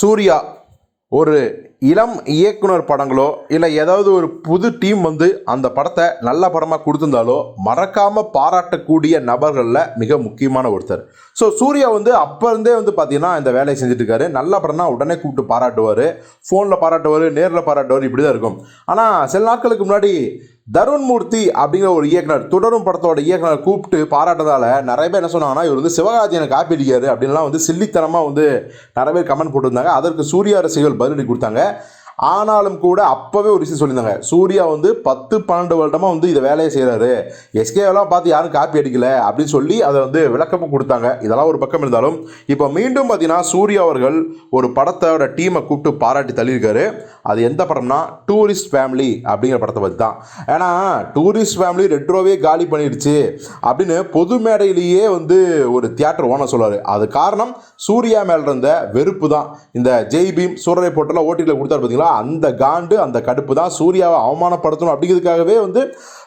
சூர்யா ஒரு இளம் இயக்குனர் படங்களோ இல்லை ஏதாவது ஒரு புது டீம் வந்து அந்த படத்தை நல்ல படமாக கொடுத்துருந்தாலோ மறக்காமல் பாராட்டக்கூடிய நபர்களில் மிக முக்கியமான ஒருத்தர். ஸோ சூர்யா வந்து அப்போ இருந்தே வந்து பார்த்தீங்கன்னா இந்த வேலையை செஞ்சுட்டு நல்ல படம்னா உடனே கூப்பிட்டு பாராட்டுவார். ஃபோனில் பாராட்டுவார் நேரில் பாராட்டுவார் இப்படி தான் இருக்கும். ஆனால் சில நாட்களுக்கு முன்னாடி தருண் மூர்த்தி அப்படிங்கிற ஒரு இயக்குனர் தொடரும் படத்தோட இயக்குனர் கூப்பிட்டு பாராட்டதால் நிறைய பேர் என்ன சொன்னாங்கன்னா இவர் வந்து சிவகார்த்தியனை காப்பி அடிக்காரு அப்படின்லாம் வந்து சில்லித்தனமாக வந்து நிறைய பேர் கமெண்ட் போட்டிருந்தாங்க. அதற்கு சூர்யா ரசிகர்கள் பதிலடி கொடுத்தாங்க. ஆனாலும் கூட அப்போவே ஒரு விஷயம் சொல்லியிருந்தாங்க. சூர்யா வந்து பத்து பன்னெண்டு வருடமாக வந்து இதை வேலையை செய்கிறாரு எஸ்கேவெல்லாம் பார்த்து யாரும் காப்பி அடிக்கல அப்படின்னு சொல்லி அதை வந்து விளக்கமும் கொடுத்தாங்க. இதெல்லாம் ஒரு பக்கம் இருந்தாலும் இப்போ மீண்டும் பார்த்தீங்கன்னா சூர்யா அவர்கள் ஒரு படத்தோட டீமை கூப்பிட்டு பாராட்டி தள்ளியிருக்காரு. அது எந்த படம்னா டூரிஸ்ட் ஃபேமிலி அப்படிங்கிற படத்தை பற்றி தான். ஏன்னா டூரிஸ்ட் ஃபேமிலி ரெட்ரோவே காலி பண்ணிடுச்சு அப்படின்னு பொது மேடையிலேயே வந்து ஒரு தியேட்டர் ஓனர் சொல்லுவார் அது காரணம் சூர்யா மேலே இருந்த வெறுப்பு தான். இந்த ஜெய் பீம் சூரரை போட்டெல்லாம் ஓட்டியில் கொடுத்தாரு பார்த்தீங்களா? அந்த காண்டு அந்த கடுப்பு தான் சூர்யாவை அவமானப்படுத்தணும் அப்படிங்கிறதுக்காகவே வந்து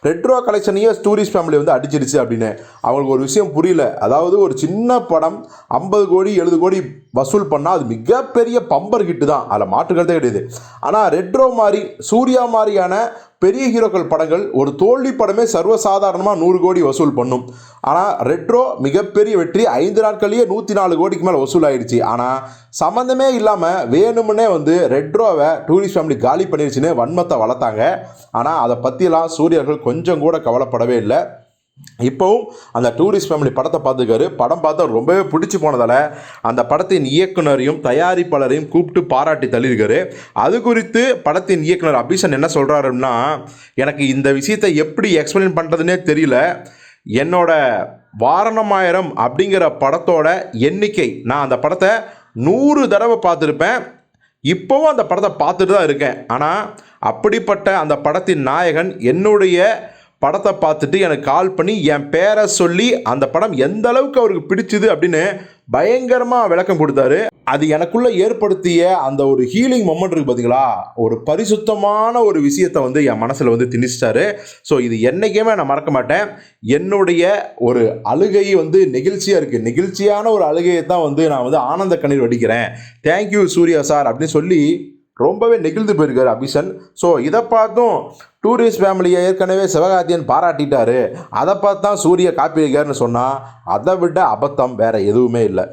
ரெட்ரோ கலெக்ஷனையே டூரிஸ்ட் ஃபேமிலி வந்து அடிச்சிருச்சு அப்படின்னு. அவங்களுக்கு ஒரு விஷயம் புரியல. அதாவது ஒரு சின்ன படம் ஐம்பது கோடி எழுபது கோடி வசூல் பண்ணால் அது மிகப்பெரிய பம்பர் ஹிட்டு தான். அதில் மாற்றுக்கிறதே கிடையாது. ஆனால் ரெட்ரோ மாதிரி சூர்யா மாதிரியான பெரிய ஹீரோக்கள் படங்கள் ஒரு தோல்வி படமே சர்வசாதாரணமாக நூறு கோடி வசூல் பண்ணும். ஆனால் ரெட்ரோ மிகப்பெரிய வெற்றி ஐந்து நாட்கள்லேயே நூற்றி நாலு கோடிக்கு மேலே வசூல் ஆயிடுச்சு ஆனால் சம்மந்தமே இல்லாமல் வேணும்னே வந்து ரெட்ரோவை டூரிஸ்ட் ஃபேமிலி காலி பண்ணிருச்சுன்னு வன்மத்தை வளர்த்தாங்க. ஆனால் அதை பற்றிலாம் சூரியர்கள் கொஞ்சம் கூட கவலைப்படவே இல்லை. இப்போவும் அந்த டூரிஸ்ட் ஃபேமிலி படத்தை பார்த்துக்காரு படம் பார்த்தா ரொம்பவே பிடிச்சி போனதால் அந்த படத்தின் இயக்குனரையும் தயாரிப்பாளரையும் கூப்பிட்டு பாராட்டி தள்ளியிருக்காரு. அது குறித்து படத்தின் இயக்குனர் அபிஷன் என்ன சொல்கிறாருன்னா எனக்கு இந்த விஷயத்தை எப்படி எக்ஸ்பிளைன் பண்ணுறதுனே தெரியல. என்னோட வாரணமாயிரம் அப்படிங்கிற படத்தோட எண்ணிக்கை நான் அந்த படத்தை நூறு தடவை பார்த்துருப்பேன். இப்போவும் அந்த படத்தை பார்த்துட்டு தான் இருக்கேன். ஆனால் அப்படிப்பட்ட அந்த படத்தின் நாயகன் என்னுடைய படத்தை பார்த்துட்டு எனக்கு கால் பண்ணி என் பேரை சொல்லி அந்த படம் எந்த அளவுக்கு அவருக்கு பிடிச்சிது அப்படின்னு பயங்கரமாக விளக்கம் கொடுத்தாரு. அது எனக்குள்ள ஏற்படுத்திய அந்த ஒரு ஹீலிங் மொமெண்ட் இருக்கு பார்த்தீங்களா ஒரு பரிசுத்தமான ஒரு விஷயத்தை வந்து என் மனசில் வந்து திணிச்சிட்டாரு. ஸோ இது என்றைக்குமே நான் மறக்க மாட்டேன். என்னுடைய ஒரு அழுகை வந்து நெகிழ்ச்சியாக இருக்குது நெகிழ்ச்சியான ஒரு அழுகையை தான் வந்து நான் வந்து ஆனந்த கண்ணீர் வடிக்கிறேன். தேங்க்யூ சூர்யா சார் அப்படின்னு சொல்லி ரொம்பவே நெகிழ்ந்து போயிருக்காரு அபிஷன். ஸோ இதை பார்த்தும் டூரிஸ்ட் ஃபேமிலியை ஏற்கனவே சிவகார்த்தியன் பாராட்டிட்டாரு. அதை பார்த்து தான் சூரிய காப்பி சொன்னால் அதை விட அபத்தம் வேறு எதுவுமே இல்லை.